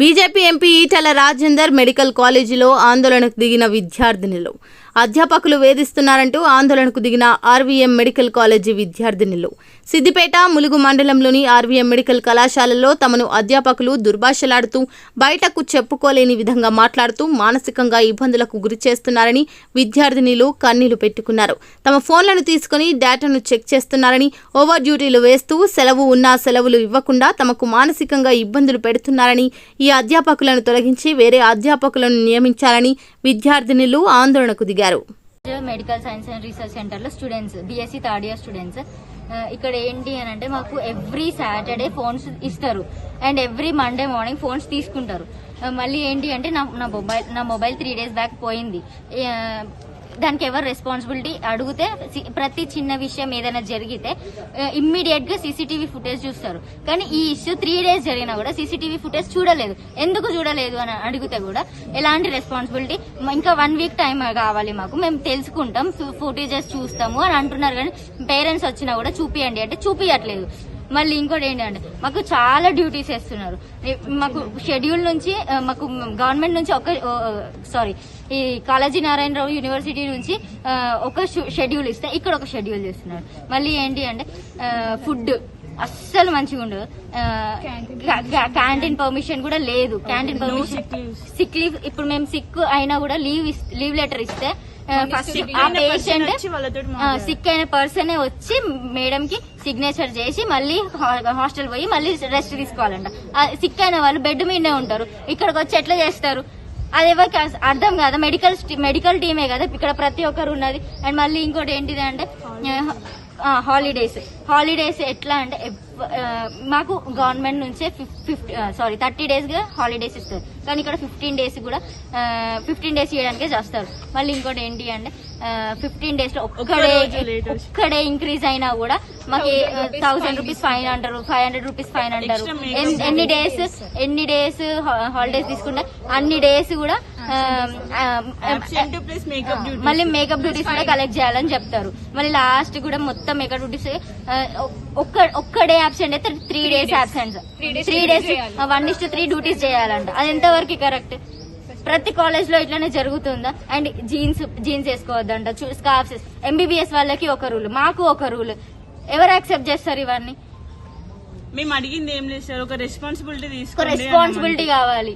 BJP MP Etela Rajender medical కాలేజీలో ఆందోళనకు దిగిన విద్యార్థినిలు. అధ్యాపకులు వేధిస్తున్నారంటూ ఆందోళనకు దిగిన ఆర్వీఎం మెడికల్ కాలేజీ విద్యార్థినులు. సిద్దిపేట ములుగు మండలంలోని ఆర్వీఎం మెడికల్ కళాశాలలో తమను అధ్యాపకులు దుర్భాషలాడుతూ బయటకు చెప్పుకోలేని విధంగా మాట్లాడుతూ మానసికంగా ఇబ్బందులకు గురి చేస్తున్నారని విద్యార్థినిలు కన్నీళ్ళు పెట్టుకున్నారు. తమ ఫోన్లను తీసుకుని డేటాను చెక్ చేస్తున్నారని ఓవర్ డ్యూటీలు వేస్తూ సెలవు ఉన్నా సెలవులు ఇవ్వకుండా తమకు మానసికంగా ఇబ్బందులు పెడుతున్నారని ఈ అధ్యాపకులను తొలగించి వేరే అధ్యాపకులను నియమించాలని విద్యార్థినులు ఆందోళనకు దిగారు. మెడికల్ సైన్స్ అండ్ రీసెర్చ్ సెంటర్లో students BSc third year students ఇక్కడ ఏంటి అని అంటే మాకు ఎవ్రీ సాటర్డే ఫోన్స్ ఇస్తారు. And every Monday morning phones తీసుకుంటారు. మళ్ళీ ఏంటి అంటే నా నా మొబైల్ నా మొబైల్ త్రీ డేస్ బ్యాక్ పోయింది. దానికి ఎవరు రెస్పాన్సిబిలిటీ అడిగితే ప్రతి చిన్న విషయం ఏదైనా జరిగితే ఇమ్మీడియట్గా సీసీటీవీ ఫుటేజ్ చూస్తారు. కానీ ఈ ఇష్యూ త్రీ డేస్ జరిగినా కూడా సీసీటీవీ ఫుటేజ్ చూడలేదు. ఎందుకు చూడలేదు అని అడిగితే కూడా ఎలాంటి రెస్పాన్సిబిలిటీ ఇంకా వన్ వీక్ టైం కావాలి మాకు. మేము తెలుసుకుంటాం ఫుటేజెస్ చూస్తాము అని అంటున్నారు కానీ పేరెంట్స్ వచ్చినా కూడా చూపియండి అంటే చూపియట్లేదు. మళ్ళీ ఇంకోటి ఏంటంటే మాకు చాలా డ్యూటీస్ వేస్తున్నారు మాకు షెడ్యూల్ నుంచి మాకు గవర్నమెంట్ నుంచి ఒక సారీ ఈ కాళాజీ నారాయణరావు యూనివర్సిటీ నుంచి ఒక షెడ్యూల్ ఇస్తే ఇక్కడ ఒక షెడ్యూల్ చేస్తున్నారు. మళ్ళీ ఏంటి అంటే ఫుడ్ అస్సలు మంచిగా ఉండదు. క్యాంటీన్ పర్మిషన్ కూడా లేదు. క్యాంటీన్ పర్మిషన్ సిక్ లీవ్ ఇప్పుడు మేము సిక్ అయినా కూడా లీవ్ లీవ్ లెటర్ ఇస్తే ఫస్ట్ ఆ పేషెంట్ సిక్ అయిన పర్సన్ వచ్చి మేడం కి సిగ్నేచర్ చేసి మళ్ళీ హాస్టల్ పోయి మళ్ళీ రెస్ట్ తీసుకోవాలంట. సిక్ అయిన వాళ్ళు బెడ్ మీదనే ఉంటారు. ఇక్కడికి వచ్చి ఎట్లా చేస్తారు? అది ఎవరికి అర్థం కాదా. మెడికల్ మెడికల్ టీమే కదా. ఇక్కడ ప్రతి ఒక్కరు ఉన్నది. అండ్ మళ్ళీ ఇంకోటి ఏంటిది అంటే హాలిడేస్ హాలిడేస్ ఎట్లా అంటే మాకు గవర్నమెంట్ నుంచే ఫిఫ్టీ సారీ థర్టీ డేస్గా హాలిడేస్ ఇస్తారు. కానీ ఇక్కడ ఫిఫ్టీన్ డేస్ కూడా ఫిఫ్టీన్ డేస్ ఇవ్వడానికే చేస్తారు. మళ్ళీ ఇంకోటి ఏంటి అంటే ఫిఫ్టీన్ డేస్లో ఒక్కడే ఒక్కడే ఇంక్రీజ్ అయినా కూడా మాకు థౌసండ్ రూపీస్ ఫైన్ అంటారు ఫైవ్ హండ్రెడ్ రూపీస్ ఫైన్ అంటారు. ఎన్- ఎన్ని డేస్ ఎన్ని డేస్ హాలిడేస్ తీసుకుంటే అన్ని డేస్ కూడా మళ్ళీ మేకప్ డ్యూటీస్ కూడా కలెక్ట్ చేయాలని చెప్తారు. మళ్ళీ లాస్ట్ కూడా మొత్తం మేకప్ డ్యూటీస్ ఒక్క ఒక్క డే అబ్సెంట్ అయితే three days absent three days one is three duties చేయాలంట. అది ఎంతవరకు కరెక్ట్ ప్రతి కాలేజ్లో ఇట్లానే జరుగుతుందా? అండ్ జీన్స్ జీన్స్ వేసుకోవద్దంట స్కార్ఫ్స్ ఎంబీబీఎస్ వాళ్ళకి ఒక రూల్ మాకు ఒక రూల్ ఎవరు యాక్సెప్ట్ చేస్తారు ఇవన్నీ? మేము అడిగింది ఏం లేదు సార్ ఒక రెస్పాన్సిబిలిటీ ఒక తీసుకోండి రెస్పాన్సిబిలిటీ కావాలి.